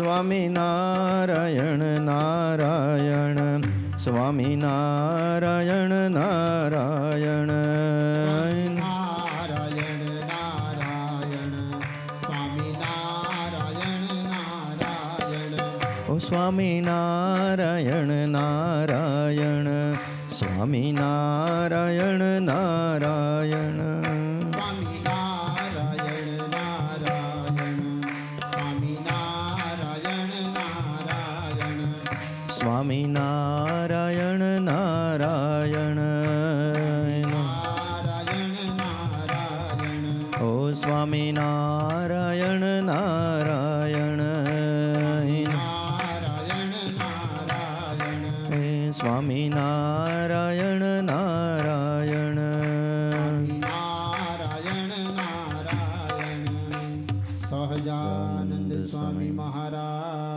Swami Narayan Narayan. Swami Narayan Narayan. Narayan Narayan. Swami Narayan Narayan. ઓ Swami Narayan Narayan. Swami Narayan Narayan. Swami Narayan Narayan. Narayan Narayan. Sahajanand Swami Maharaj.